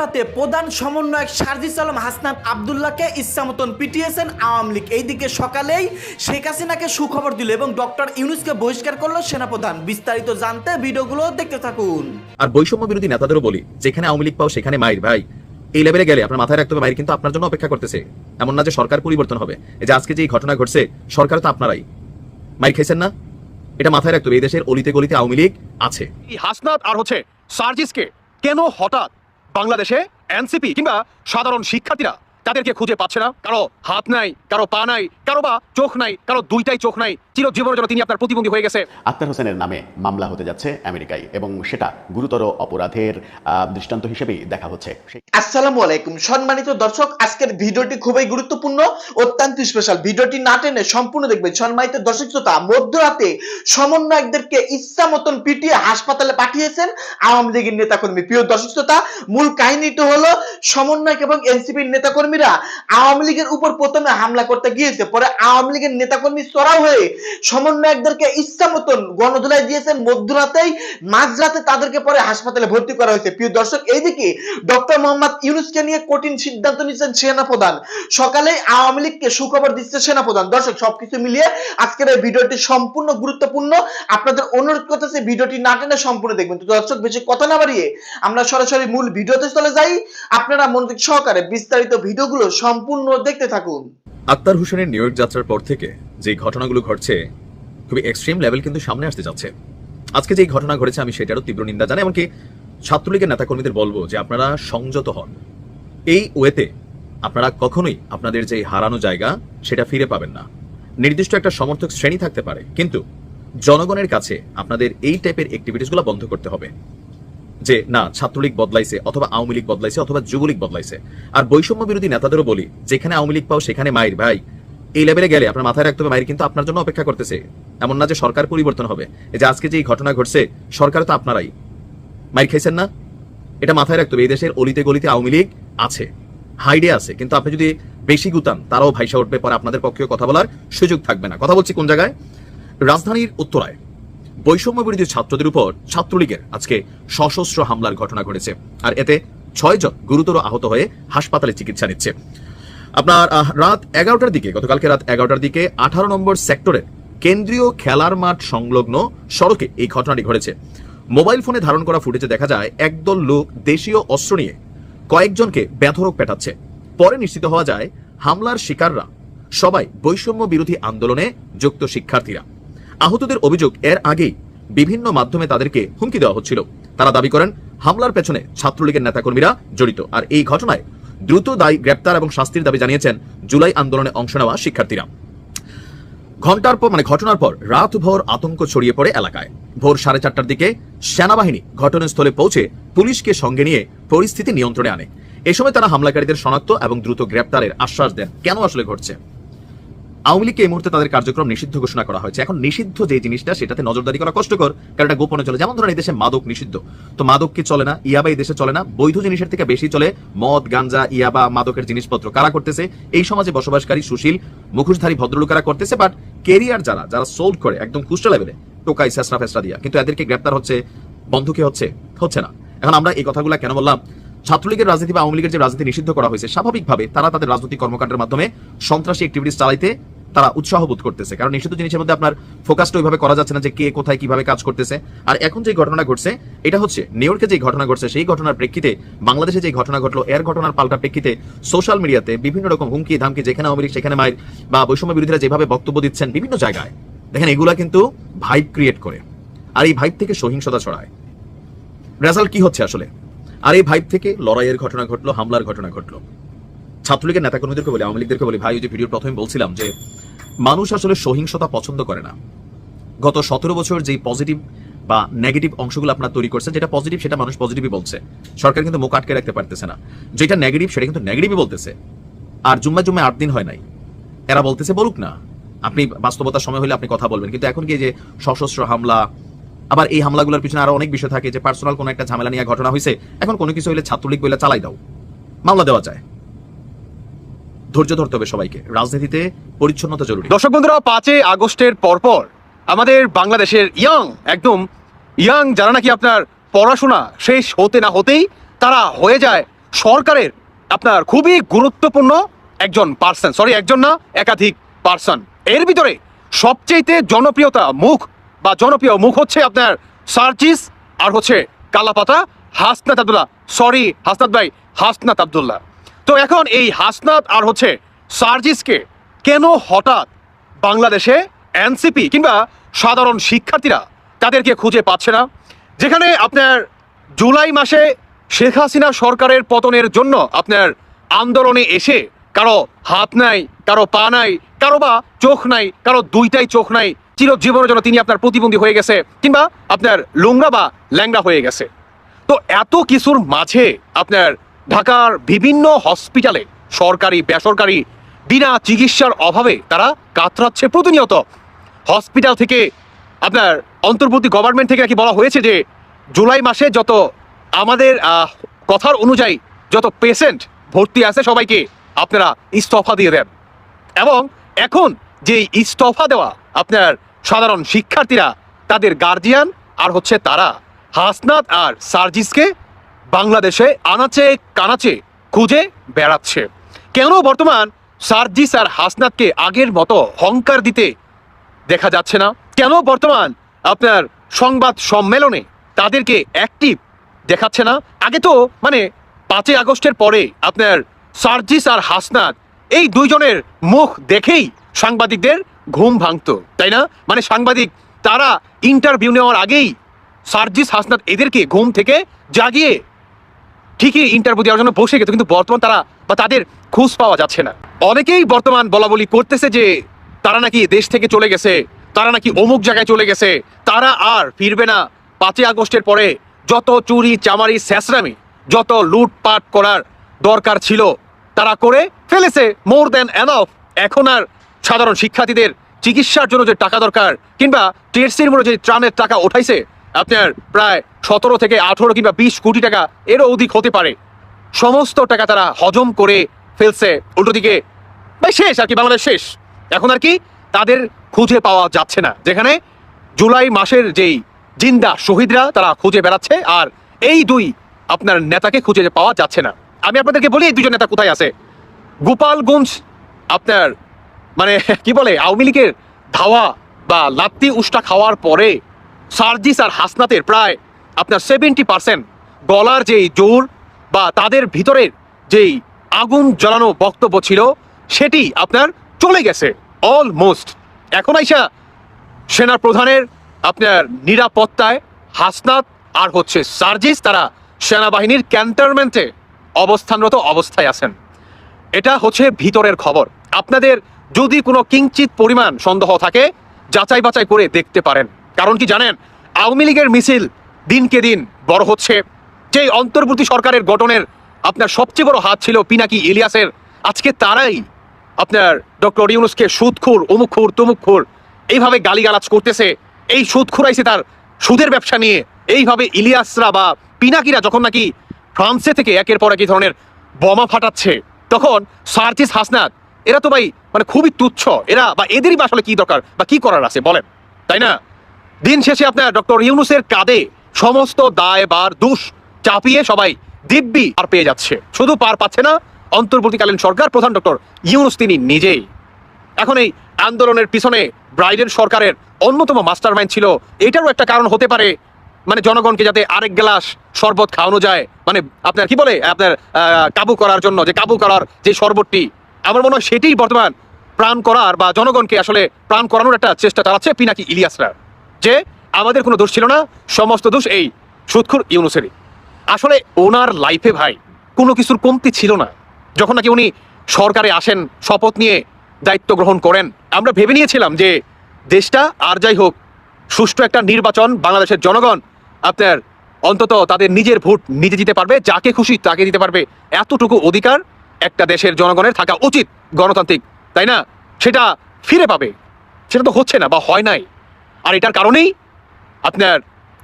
মধ্যরাতে প্রধান সমন্বয়ক সার্জিস আলম হাসনাত আবদুল্লাহকে ইচ্ছামতন পিটিয়েছেন আওয়ামী লীগ। এইদিকে সকালেই শেখ হাসিনাকে সুখবর দিল এবং ডক্টর ইউনুসকে বহিষ্কার করল সেনাপ্রধান। বিস্তারিত জানতে ভিডিওগুলো দেখতে থাকুন। আর বৈষম্য বিরোধী নেতাদেরও বলি যেখানে আওয়ামী লীগ পাও সেখানে মায়ের ভাই। এই লেভেলে গেলে আপনার মাথায় রাখতে হবে মায়ের কিন্তু আপনার জন্য অপেক্ষা করতেছে। এমন না যে সরকার পরিবর্তন হবে। এই যে আজকে যে ঘটনা ঘটছে সরকার তো আপনারাই। মাইর খাইছেন না? এটা মাথায় রাখতে হবে এই দেশের অলিতে গলিতে আওয়ামী লীগ আছে। এই হাসনাত আর হচ্ছে সার্জিসকে কেন হঠাৎ বাংলাদেশে এনসিপি কিংবা সাধারণ শিক্ষার্থীরা তাদেরকে খুঁজে পাচ্ছে না। কারও হাত নাই কারও পা নাই কারও বা চোখ নাই কারও দুইটাই চোখ নাই। চিরজীবনের জন্য তিনি আপনার প্রতিবন্ধী হয়ে গেছে। আক্তার হোসেনের নামে মামলা হতে যাচ্ছে আমেরিকায় এবং সেটা গুরুতর অপরাধের দৃষ্টান্ত হিসেবেই দেখা হচ্ছে। আসসালামু আলাইকুম। সম্মানিত দর্শক আজকের ভিডিওটি খুবই গুরুত্বপূর্ণ অত্যন্ত স্পেশাল ভিডিওটি না টেনে সম্পূর্ণ দেখবেন। সম্মানিত দর্শক শ্রোতা মধ্যরাতে সমন্বয়কদেরকে ইচ্ছা মতন পিটিয়ে হাসপাতালে পাঠিয়েছেন আওয়ামী লীগের নেতাকর্মী। প্রিয় দর্শক শ্রোতা মূল কাহিনীটা হলো সমন্বয়ক এবং এনসিপির নেতাকর্মীরা আওয়ামী লীগের উপর প্রথমে হামলা করতে গিয়েছে। পরে আওয়ামী লীগের নেতাকর্মী চড়াও হয়ে সমন্বয়কদেরকে ইচ্ছা মতন গণধুলাই দিয়েছেন মধ্যরাতেই, মাঝরাতে তাদেরকে পরে হাসপাতালে ভর্তি করা হয়েছে। প্রিয় দর্শক, এইদিকে ডক্টর মোহাম্মদ ইউনুসকে নিয়ে কঠিন সিদ্ধান্ত নিচ্ছেন সেনাপ্রধান। সকালে আওয়ামী লীগকে সুখবর দিচ্ছে সেনাপ্রধান। দর্শক, সবকিছু মিলিয়ে আজকের এই ভিডিওটি সম্পূর্ণ গুরুত্বপূর্ণ। আপনাদের অনুরোধ করতেছে ভিডিওটি না টেনে সম্পূর্ণ দেখবেন। তো দর্শক, বেশি কথা না বাড়িয়ে আমরা সরাসরি মূল ভিডিওতে চলে যাই। আপনারা মনোযোগ সহকারে বিস্তারিত ভিডিওগুলো সম্পূর্ণ দেখতে থাকুন। আক্তার হোসেনের নিউ ইয়র্ক যাত্রার পর থেকে যে ঘটনাগুলো ঘটছে, খুবই এক্সট্রিম লেভেল কিন্তু সামনে আসতে যাচ্ছে। আজকে যে ঘটনা ঘটেছে, আমি সেটারও তীব্র নিন্দা জানাই, এমনকি ছাত্রলীগের নেতাকর্মীদের বলব যে আপনারা সংযত হন। এই ওয়েতে আপনারা কখনোই আপনাদের যে হারানো জায়গা, সেটা ফিরে পাবেন না। নির্দিষ্ট একটা সমর্থক শ্রেণি থাকতে পারে, কিন্তু জনগণের কাছে আপনাদের এই টাইপের অ্যাক্টিভিটিসগুলো বন্ধ করতে হবে। যে, না, ছাত্রলীগ বদলাইছে অথবা আওয়ামী লীগ বদলাইছে অথবা যুবলীগ বদলাইছে। আর বৈষম্য বিরোধী নেতাদেরও বলি, যেখানে আওয়ামী লীগ পাও সেখানে মায়ের ভাই। এই লেভেলে গেলে আপনার মাথায় রাখতে হবে, মায়ের কিন্তু আপনার জন্য অপেক্ষা করতেছে। এমন না যে সরকার পরিবর্তন হবে। এই যে আজকে যে ঘটনা ঘটছে, সরকার তো আপনারাই। মাইর খাইছেন না? এটা মাথায় রাখতে হবে, এই দেশের অলিতে গলিতে আওয়ামী লীগ আছে। হাইডে আছে। কিন্তু আপনি যদি বেশি গুতান, তারাও ভাইসা উঠবে, পরে আপনাদের পক্ষেও কথা বলার সুযোগ থাকবে না। কথা বলছি কোন জায়গায়? রাজধানীর উত্তরায়। বৈষম্য বিরোধী ছাত্রদের উপর ছাত্রলীগের আজকে সশস্ত্র হামলার ঘটনা ঘটেছে। আর এতে ছয়জন গুরুতর আহত হয়ে হাসপাতালে চিকিৎসা নিচ্ছে। আপনার রাত এগারোটার দিকে, গতকালকে রাত এগারোটার দিকে আঠারো নম্বর সেক্টরের কেন্দ্রীয় খেলার মাঠ সংলগ্ন সড়কে এই ঘটনাটি ঘটেছে। মোবাইল ফোনে ধারণ করা ফুটেজে দেখা যায়, একদল লোক দেশীয় অস্ত্র নিয়ে কয়েকজনকে ব্যথরক পেটাচ্ছে। পরে নিশ্চিত হওয়া যায়, হামলার শিকাররা সবাই বৈষম্য বিরোধী আন্দোলনে যুক্ত শিক্ষার্থীরা। আহতদের অভিযোগ এর আগেই বিভিন্ন মাধ্যমে তাদেরকে হুমকি দেওয়া হচ্ছিল। তারা দাবি করেন, হামলার পেছনে ছাত্রলীগের নেতাকর্মীরা জড়িত। আর এই ঘটনায় দ্রুত দায়ী গ্রেপ্তার এবং শাস্তির দাবি জানিয়েছেন জুলাই আন্দোলনে অংশ নেওয়া শিক্ষার্থীরা। ঘণ্টার পর মানে ঘটনার পর রাত ভোর আতঙ্ক ছড়িয়ে পড়ে এলাকায়। ভোর সাড়ে চারটার দিকে সেনাবাহিনী ঘটনাস্থলে পৌঁছে পুলিশকে সঙ্গে নিয়ে পরিস্থিতি নিয়ন্ত্রণে আনে। এ সময় তারা হামলাকারীদের শনাক্ত এবং দ্রুত গ্রেপ্তারের আশ্বাস দেন। কেন আসলে ঘটছে? আওয়ামী লীগকে এই মুহূর্তে তাদের কার্যক্রম নিষিদ্ধ ঘোষণা করা হয়েছে। এখন নিষিদ্ধ যে জিনিসটা, সেটাতে নজরদারি করা কষ্টকর, কারণ এটা গোপনে চলে। যেমন ধরেন এই দেশে মাদক নিষিদ্ধ। তো মাদক কি চলে না? ইয়াবা এই দেশে চলে না? বৈধ জিনিসের থেকে বেশি চলে মদ গাঞ্জা ইয়াবা মাদকের জিনিসপত্র। কারা করতেছে? এই সমাজে বসবাসকারী সুশীল, মুখোশধারী ভদ্রলোকেরা করতেছে? বাট কেরিয়ার যারা যারা সোল্ড করে একদম কুষ্টা লেভেলে টোকাই, সেসরা, ফেসরা দিয়া। কিন্তু এদেরকে গ্রেপ্তার হচ্ছে, বন্ধ কি হচ্ছে? হচ্ছে না। এখন আমরা এই কথাগুলো কেন বললাম? ছাত্রলীগের রাজনীতি বা আওয়ামী লীগের যে রাজনীতি নিষিদ্ধ করা হয়েছে, স্বাভাবিকভাবে তারা তাদের রাজনৈতিক কর্মকাণ্ডের মাধ্যমে সন্ত্রাসী অ্যাক্টিভিটিস চালাইতে তারা উৎসাহ বোধ করতেছে। কারণ নিষিদ্ধ জিনিসের মধ্যে আপনার ফোকাসটা ওইভাবে করা যাচ্ছে না যে কে কোথায় কীভাবে কাজ করতেছে। আর এখন যে ঘটনা ঘটছে, এটা হচ্ছে নিউ যে ঘটনা ঘটছে, সেই ঘটনার প্রেক্ষিতে বাংলাদেশে যে ঘটনা ঘটলো, এর ঘটনার পাল্টা প্রেক্ষিতে সোশ্যাল মিডিয়াতে বিভিন্ন রকম হুমকি, ধামকি, যেখানে আওয়ামী সেখানে মায়ের বা বৈষম্য বিরোধীরা যেভাবে বক্তব্য দিচ্ছেন বিভিন্ন জায়গায়, দেখেন এগুলা কিন্তু ভাইব ক্রিয়েট করে। আর এই ভাইব থেকে সহিংসতা ছড়ায়। রেজাল্ট কি হচ্ছে আসলে? আর এই ভাইব থেকে লড়াইয়ের ঘটনা ঘটলো, হামলার ঘটনা ঘটলো। ছাত্রলীগের নেতাকর্মীদেরকে বলি, আওয়ামী লীগদেরকে বলি, ভাই, ওই যে ভিডিওর প্রথমে বলছিলাম যে, মানুষ আসলে সহিংসতা পছন্দ করে না। গত সতেরো বছর যেই পজিটিভ বা নেগেটিভ অংশগুলো আপনার তৈরি করছে, যেটা পজিটিভ সেটা মানুষ পজিটিভই বলছে। সরকার কিন্তু মুখ আটকে রাখতে পারতেছে না। যেটা নেগেটিভ সেটা কিন্তু নেগেটিভই বলতেছে। আর জুম্মা জুম্মা আট দিন হয় নাই। এরা বলতেছে, বলুক না। আপনি বাস্তবতার সময় হলে আপনি কথা বলবেন। কিন্তু এখন কি যে সশস্ত্র হামলা, আবার এই হামলাগুলোর পিছনে আরও অনেক বিষয় থাকে যে পার্সোনাল কোনো একটা ঝামেলা নিয়ে ঘটনা হয়েছে এখন কোনো কিছু হলে ছাত্রলীগ বলে চালাই দাও। মামলা দেওয়া যায়। ধৈর্য ধরতে হবে সবাইকে। রাজনীতিতে পরিচ্ছন্নতা জরুরি। দর্শক বন্ধুরা, পাঁচই আগস্টের পরপর আমাদের বাংলাদেশের ইয়াং, একদম ইয়াং যারা নাকি আপনার পড়াশোনা শেষ হতে না হতেই তারা হয়ে যায় সরকারের আপনার খুবই গুরুত্বপূর্ণ একজন পার্সন সরি একজন না, একাধিক পার্সন এর ভিতরে সবচেয়ে জনপ্রিয়তা মুখ বা জনপ্রিয় মুখ হচ্ছে আপনার সার্জিস আর হচ্ছে কালাপাতা হাসনাত আবদুল্লাহ। সরি হাসনাত ভাই, হাসনাত আবদুল্লাহ। তো এখন এই হাসনাত আর হচ্ছে সার্জিসকে কেন হঠাৎ বাংলাদেশে এনসিপি কিংবা সাধারণ শিক্ষার্থীরা তাদেরকে খুঁজে পাচ্ছে না? যেখানে আপনার জুলাই মাসে শেখ হাসিনা সরকারের পতনের জন্য আপনার আন্দোলনে এসে কারও হাত নাই, কারও পা নাই, কারও বা চোখ নাই, কারও দুইটাই চোখ নাই, চিরজীবনের জন্য তিনি আপনার প্রতিবন্ধী হয়ে গেছে কিংবা আপনার লুংরা বা ল্যাংড়া হয়ে গেছে। তো এত কিছুর মাঝে আপনার ঢাকার বিভিন্ন হসপিটালে সরকারি, বেসরকারি বিনা চিকিৎসার অভাবে তারা কাতরাচ্ছে প্রতিনিয়ত। হসপিটাল থেকে আপনার অন্তর্বর্তী গভর্নমেন্ট থেকে নাকি বলা হয়েছে যে, জুলাই মাসে যত আমাদের কথার অনুযায়ী যত পেশেন্ট ভর্তি আছে সবাইকে আপনারা ইস্তফা দিয়ে দেন। এবং এখন যে ইস্তফা দেওয়া আপনার সাধারণ শিক্ষার্থীরা, তাদের গার্জিয়ান আর হচ্ছে তারা, হাসনাত আর সার্জিসকে বাংলাদেশে আনাচে, কানাচে, খুঁজে বেড়াচ্ছে। কেন বর্তমান সার্জিস আর হাসনাতকে আগের মতো হংকার দিতে দেখা যাচ্ছে না? কেন বর্তমান আপনার সংবাদ সম্মেলনে তাদেরকে অ্যাক্টিভ দেখাচ্ছে না? আগে তো মানে পাঁচই আগস্টের পরে আপনার সার্জিস আর হাসনাত এই দুইজনের মুখ দেখেই সাংবাদিকদের ঘুম ভাঙতো, তাই না? মানে সাংবাদিক, তারা ইন্টারভিউ নেওয়ার আগেই সার্জিস, হাসনাত এদেরকে ঘুম থেকে জাগিয়ে ঠিকই ইন্টারভিউ দেওয়ার জন্য বসে গেছে, কিন্তু বর্তমান তারা বা তাদের খোঁজ পাওয়া যাচ্ছে না। অনেকেই বর্তমান বলা বলি করতেছে যে, তারা নাকি দেশ থেকে চলে গেছে, তারা নাকি অমুক জায়গায় চলে গেছে, তারা আর ফিরবে না। পাঁচই আগস্টের পরে যত চুরি, চামারি স্যাসরামি যত লুটপাট করার দরকার ছিল, তারা করে ফেলেছে মোর দ্যান এনাফ এখন আর সাধারণ শিক্ষার্থীদের চিকিৎসার জন্য যে টাকা দরকার, কিংবা টিএসসির মধ্যে যে ত্রাণের টাকা উঠাইছে আপনার প্রায় সতেরো থেকে আঠেরো কিংবা বিশ কোটি টাকা এরও অধিক হতে পারে। সমস্ত টাকা তারা হজম করে ফেলছে উল্টো দিকে। ভাই, শেষ আর কি, বাংলাদেশ শেষ। এখন আর কি তাদের খুঁজে পাওয়া যাচ্ছে না, যেখানে জুলাই মাসের যেই জিন্দা শহীদরা তারা খুঁজে বেড়াচ্ছে আর এই দুই আপনার নেতাকে খুঁজে পাওয়া যাচ্ছে না। আমি আপনাদেরকে বলি, এই দুজন নেতা কোথায় আছে? গোপালগঞ্জ আপনার মানে কি বলে, আওয়ামী লীগের ধাওয়া বা লাত্তি উষ্টা খাওয়ার পরে সার্জিস আর হাসনাতের প্রায় আপনার সেভেন্টি পার্সেন্ট গলার যেই জোর বা তাদের ভিতরের যেই আগুন জ্বালানো বক্তব্য ছিল, সেটি আপনার চলে গেছে অলমোস্ট এখন আইসা সেনা প্রধানের আপনার নিরাপত্তায় হাসনাত আর হচ্ছে সার্জিস তারা সেনাবাহিনীর ক্যান্টনমেন্টে অবস্থানরত অবস্থায় আছেন। এটা হচ্ছে ভিতরের খবর। আপনাদের যদি কোনো কিঞ্চিত পরিমাণ সন্দেহ থাকে যাচাই বাছাই করে দেখতে পারেন। কারণ কি জানেন? আওয়ামী লীগের মিছিল দিনকে দিন বড় হচ্ছে। যে অন্তর্বর্তী সরকারের গঠনের আপনার সবচেয়ে বড় হাত ছিল পিনাকি ইলিয়াসের, আজকে তারাই আপনার ডক্টর ইউনুসকে সুদখুর অমুখুর তমুখুর এইভাবে গালিগালাজ করতেছে। এই সুদ খুরাইছে তার সুদের ব্যবসা নিয়ে। এইভাবে ইলিয়াসরা বা পিনাকিরা যখন নাকি ফ্রান্সে থেকে একের পর এক ধরনের বোমা ফাটাচ্ছে, তখন সার্জিস হাসনাত, এরা তো ভাই মানে খুবই তুচ্ছ। এরা বা এদেরই বা আসলে কি দরকার বা কি করার আছে বলেন, তাই না? দিন শেষে আপনার ডক্টর ইউনুসের কাঁধে সমস্ত দায়, বার, দুষ চাপিয়ে সবাই দিব্যি পার পেয়ে যাচ্ছে। শুধু পার পাচ্ছে না, অন্তর্বর্তীকালীন সরকার প্রধান ডক্টর ইউনুস তিনি নিজেই। এখন এই আন্দোলনের পিছনে ব্রাইডেন সরকারের অন্যতম মাস্টার মাইন্ড ছিল। এটারও একটা কারণ হতে পারে মানে জনগণকে যাতে আরেক গ্লাস শরবত খাওয়ানো যায়। মানে আপনার কি বলে, আপনার কাবু করার জন্য, যে কাবু করার যে শরবতটি, আমার মনে হয় সেটাই বর্তমান প্রাণ করার বা জনগণকে আসলে প্রাণ করানোর একটা চেষ্টা চালাচ্ছে পিনাকি ইলিয়াসরা। যে আমাদের কোনো দোষ ছিল না, সমস্ত দোষ এই সুৎখুর ইউনুসেরই। আসলে ওনার লাইফে ভাই কোনো কিছুর কমতি ছিল না। যখন নাকি উনি সরকারে আসেন, শপথ নিয়ে দায়িত্ব গ্রহণ করেন, আমরা ভেবে নিয়েছিলাম যে দেশটা আর যাই হোক, সুষ্ঠু একটা নির্বাচন, বাংলাদেশের জনগণ আপনার অন্তত তাদের নিজের ভোট নিজে দিতে পারবে, যাকে খুশি তাকে দিতে পারবে, এতটুকু অধিকার একটা দেশের জনগণের থাকা উচিত গণতান্ত্রিক, তাই না? সেটা ফিরে পাবে। সেটা তো হচ্ছে না বা হয় নাই। আর এটার কারণেই আপনার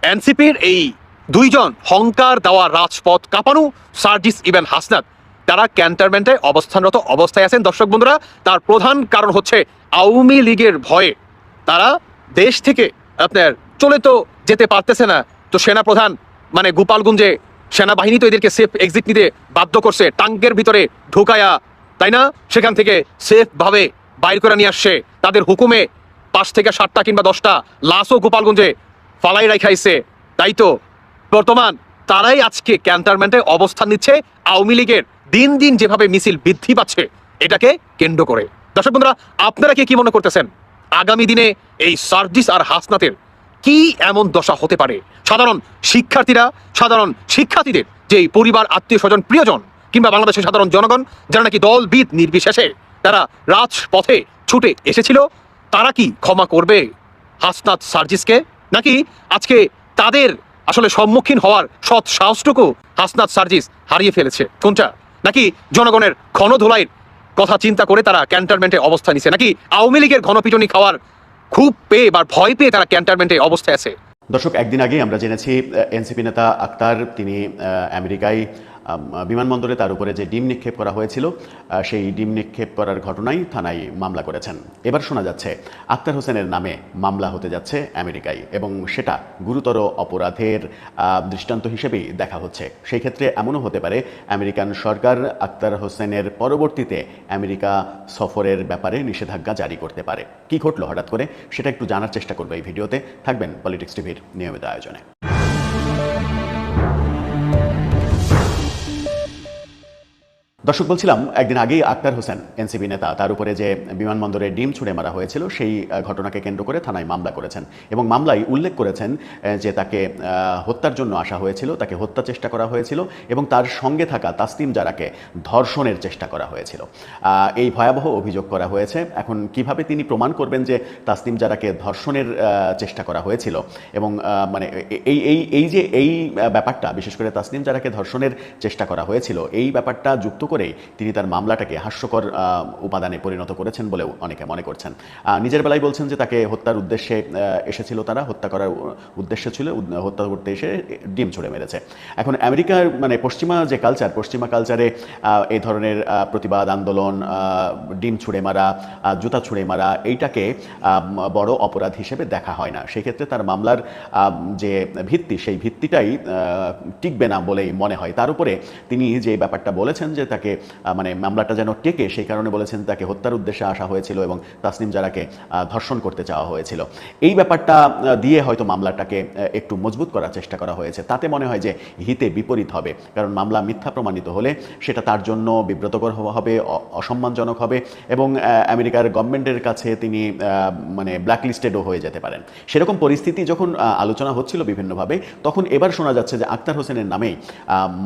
এনসিপির এই দুইজন হংকার দেওয়া রাজপথ কাঁপানো সার্জিস ইভেন হাসনাত, তারা ক্যান্টনমেন্টে অবস্থানরত অবস্থায় আছেন। দর্শক বন্ধুরা, তার প্রধান কারণ হচ্ছে আওয়ামী লীগের ভয়ে তারা দেশ থেকে আপনার চলে তো যেতে পারতেছে না। তো সেনা প্রধান মানে গোপালগঞ্জে সেনাবাহিনী তো এদেরকে সেফ এক্সিট নিতে বাধ্য করছে। টাঙ্কের ভিতরে ঢোকায়া, তাই না? সেখান থেকে সেফ ভাবে বাইর করে নিয়ে আসছে। তাদের হুকুমে পাঁচ থেকে সাতটা কিংবা দশটা, লাশও গোপালগঞ্জে ফালাই রাখাইছে তাই তো, বর্তমান তারাই আজকে ক্যান্টারমেন্টে অবস্থান নিচ্ছে, আওয়ামী লীগের দিন দিন যেভাবে মিছিল বৃদ্ধি পাচ্ছে, এটাকে কেন্দ্র করে। দর্শক বন্ধুরা, আপনারা কি কি মনে করতেছেন? আগামী দিনে এই সার্জিস আর হাসনাতের কি এমন দশা হতে পারে? সাধারণ শিক্ষার্থীরা, সাধারণ শিক্ষার্থীদের যে পরিবার, আত্মীয় স্বজন, প্রিয়জন, কিংবা বাংলাদেশের সাধারণ জনগণ, যারা নাকি দলবিদ নির্বিশেষে, তারা রাজপথে ছুটে এসেছিল তারা কি ক্ষমা করবে হাসনাত সার্জিসকে? নাকি আজকে তাদের আসলে সম্মুখীন হওয়ার সৎ সাহসটুকু হাসনাত সার্জিস হারিয়ে ফেলেছে? কোনটা? নাকি জনগণের ঘনধোলাইয়ের কথা চিন্তা করে তারা ক্যান্টনমেন্টে অবস্থা নিছে? নাকি আওয়ামী লীগের ঘনপিটনি খাওয়ার খুব পেয়ে বা ভয় পেয়ে তারা ক্যান্টনমেন্টে অবস্থায় আছে? দর্শক একদিন আগে আমরা জেনেছি এনসিপি নেতা আক্তার তিনি আমেরিকায় আম, বিমানবন্দরে তার উপরে যে ডিম নিক্ষেপ করা হয়েছিল সেই ডিম নিক্ষেপ করার ঘটনায় থানায় মামলা করেছেন। এবার শোনা যাচ্ছে, আক্তার হোসেনের নামে মামলা হতে যাচ্ছে আমেরিকায় এবং সেটা গুরুতর অপরাধের দৃষ্টান্ত হিসেবেই দেখা হচ্ছে। সেই ক্ষেত্রে এমনও হতে পারে, আমেরিকান সরকার আক্তার হোসেনের পরবর্তীতে আমেরিকা সফরের ব্যাপারে নিষেধাজ্ঞা জারি করতে পারে। কি ঘটলো হঠাৎ করে, সেটা একটু জানার চেষ্টা করবে এই ভিডিওতে। থাকবেন পলিটিক্স টিভির নিয়মিত আয়োজনে। দর্শক, বলছিলাম, একদিন আগেই আক্তার হোসেন, এনসিপি নেতা, তার উপরে যে বিমানবন্দরে ডিম ছুড়ে মারা হয়েছিল, সেই ঘটনাকে কেন্দ্র করে থানায় মামলা করেছেন। এবং মামলায় উল্লেখ করেছেন যে তাকে হত্যার জন্য আসা হয়েছিল, তাকে হত্যা চেষ্টা করা হয়েছিল, এবং তার সঙ্গে থাকা তাসলিম জারাকে ধর্ষণের চেষ্টা করা হয়েছিল। এই ভয়াবহ অভিযোগ করা হয়েছে। এখন কীভাবে তিনি প্রমাণ করবেন যে তাসলিম জারাকে ধর্ষণের চেষ্টা করা হয়েছিল? এবং মানে এই এই এই যে এই ব্যাপারটা, বিশেষ করে তাসলিম জারাকে ধর্ষণের চেষ্টা করা হয়েছিল, এই ব্যাপারটা যুক্ত করে তিনি তার মামলাটাকে হাস্যকর উপাদানে পরিণত করেছেন বলেও অনেকে মনে করছেন। নিজের বেলায় বলছেন যে তাকে হত্যার উদ্দেশ্যে এসেছিল তারা, হত্যা করার উদ্দেশ্য ছিল হত্যা করতে এসে ডিম ছুড়ে মেরেছে। এখন আমেরিকার মানে পশ্চিমা যে কালচার পশ্চিমা কালচারে এই ধরনের প্রতিবাদ, আন্দোলন ডিম ছুঁড়ে মারা জুতা ছুঁড়ে মারা, এইটাকে বড় অপরাধ হিসেবে দেখা হয় না। সেক্ষেত্রে তার মামলার যে ভিত্তি, সেই ভিত্তিটাই টিকবে না বলেই মনে হয়। তার উপরে তিনি যে ব্যাপারটা বলেছেন যে তাকে আহ, মানে মামলাটা যেন টেকে সেই কারণে বলেছেন তাকে হত্যার উদ্দেশ্যে আসা হয়েছিল এবং তাসনিম জারাকে ধর্ষণ করতে চাওয়া হয়েছিল। এই ব্যাপারটা দিয়ে হয়তো মামলাটাকে একটু মজবুত করার চেষ্টা করা হয়েছে। তাতে মনে হয় যে হিতে বিপরীত হবে কারণ মামলা মিথ্যা প্রমাণিত হলে সেটা তার জন্য বিব্রতকর হবে অসম্মানজনক হবে এবং আমেরিকার গভর্নমেন্টের কাছে তিনি মানে ব্ল্যাকলিস্টেডও হয়ে যেতে পারেন। সেরকম পরিস্থিতি যখন আলোচনা হচ্ছিল বিভিন্নভাবে তখন এবার শোনা যাচ্ছে যে আক্তার হোসেনের নামেই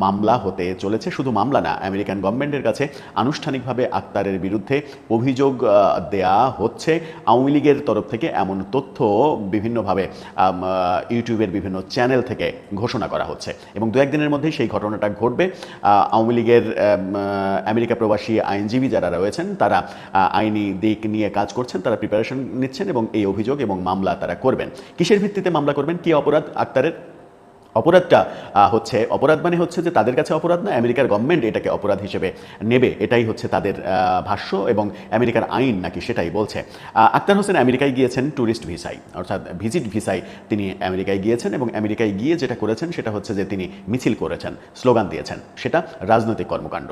মামলা হতে চলেছে। শুধু মামলা না আমেরিকান গভর্নমেন্টের কাছে আনুষ্ঠানিকভাবে আক্তারের বিরুদ্ধে অভিযোগ দেয়া হচ্ছে। আওয়ামী লীগের তরফ থেকে এমন তথ্য বিভিন্নভাবে ইউটিউবের বিভিন্ন চ্যানেল থেকে ঘোষণা করা হচ্ছে। এবং দু একদিনের মধ্যেই সেই ঘটনাটা ঘটবে। আওয়ামী লীগের আমেরিকা প্রবাসী আইনজীবী যারা রয়েছেন, তারা আইনি দিক নিয়ে কাজ করছেন, তারা প্রিপারেশন নিচ্ছেন এবং এই অভিযোগ এবং মামলা তারা করবেন। কিসের ভিত্তিতে মামলা করবেন? কি অপরাধ আক্তারের? অপরাধটা হচ্ছে অপরাধ মানে হচ্ছে যে তাদের কাছে অপরাধ না আমেরিকার গভর্নমেন্ট এটাকে অপরাধ হিসেবে নেবে। এটাই হচ্ছে তাদের ভাষ্য এবং আমেরিকার আইন নাকি সেটাই বলছে। আক্তার হোসেন আমেরিকায় গিয়েছেন ট্যুরিস্ট ভিসায় অর্থাৎ ভিজিট ভিসায় তিনি আমেরিকায় গিয়েছেন এবং আমেরিকায় গিয়ে যেটা করেছেন সেটা হচ্ছে যে তিনি মিছিল করেছেন, স্লোগান দিয়েছেন, সেটা রাজনৈতিক কর্মকাণ্ড।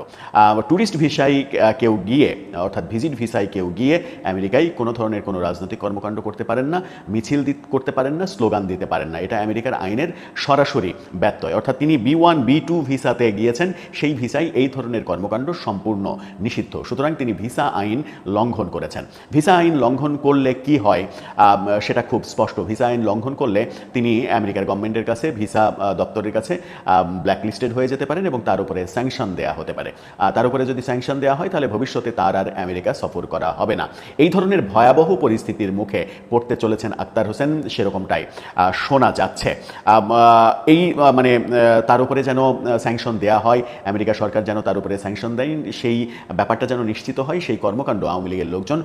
ট্যুরিস্ট ভিসায় কেউ গিয়ে, অর্থাৎ ভিজিট ভিসায় কেউ গিয়ে আমেরিকায় কোনো ধরনের কোনো রাজনৈতিক কর্মকাণ্ড করতে পারেন না, মিছিল করতে পারেন না, স্লোগান দিতে পারেন না। এটা আমেরিকার আইনের সরাসরি ব্যত্যয়। অর্থাৎ তিনি বি ওয়ান, বি টু ভিসাতে গিয়েছেন, সেই ভিসায় এই ধরনের কর্মকাণ্ড সম্পূর্ণ নিষিদ্ধ। সুতরাং তিনি ভিসা আইন লঙ্ঘন করেছেন। ভিসা আইন লঙ্ঘন করলে কি হয়? সেটা খুব স্পষ্ট। ভিসা আইন লঙ্ঘন করলে তিনি আমেরিকার গভর্নমেন্টের কাছে, ভিসা দপ্তরের কাছে ব্ল্যাকলিস্টেড হয়ে যেতে পারেন এবং তার উপরে স্যাংশন দেওয়া হতে পারে। তার উপরে যদি স্যাংশন দেওয়া হয়, তাহলে ভবিষ্যতে তার আর আমেরিকা সফর করা হবে না। এই ধরনের ভয়াবহ পরিস্থিতির মুখে পড়তে চলেছেন আক্তার হোসেন, সেরকমটাই শোনা যাচ্ছে। এই মানে তার উপরে যেন স্যাংশন দেওয়া হয়, আমেরিকা সরকার যেন তার উপরে স্যাংশন দেয়, সেই ব্যাপারটা যেন নিশ্চিত হয়, সেই কর্মকাণ্ড আওয়ামী লীগের লোকজন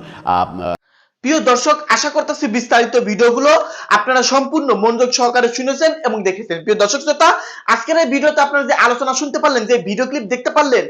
প্রিয় দর্শক, আশা করতেছি বিস্তারিত ভিডিওগুলো আপনারা সম্পূর্ণ মনোযোগ সহকারে শুনেছেন এবং দেখেছেন। প্রিয় দর্শক শ্রোতা, আজকের এই ভিডিওতে আপনারা যে আলোচনা শুনতে পারলেন, যে ভিডিও ক্লিপ দেখতে পারলেন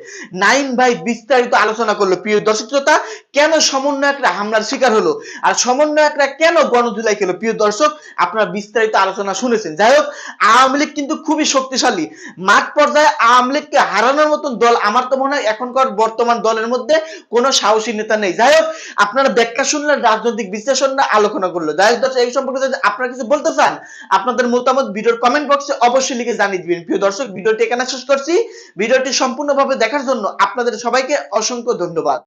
নাইন ভাই বিস্তারিত আলোচনা করল। প্রিয় দর্শক শ্রোতা, কেন সমন্বয়করা হামলার শিকার হলো আর সমন্বয়করা কেন গণধুলাই খেলো? প্রিয় দর্শক, আপনারা বিস্তারিত আলোচনা শুনেছেন। যাই হোক, আওয়ামী লীগ কিন্তু খুবই শক্তিশালী। মাঠ পর্যায়ে আওয়ামী লীগকে হারানোর মতন দল আমার তো মনে হয় এখনকার বর্তমান দলের মধ্যে কোনো সাহসী নেতা নেই। যাই হোক, আপনারা ব্যাখ্যা শুনলেন রাজনৈতিক বিশ্লেষণ না আলোচনা করল। যাই দর্শক এই সম্পর্কে যদি আপনারা কিছু বলতে চান, আপনাদের মতামত ভিডিওর কমেন্ট বক্সে অবশ্যই লিখে জানিয়ে দিবেন। প্রিয় দর্শক, ভিডিওটি এখানে শেষ করছি। ভিডিওটি সম্পূর্ণভাবে দেখার জন্য আপনাদের সবাইকে অসংখ্য ধন্যবাদ।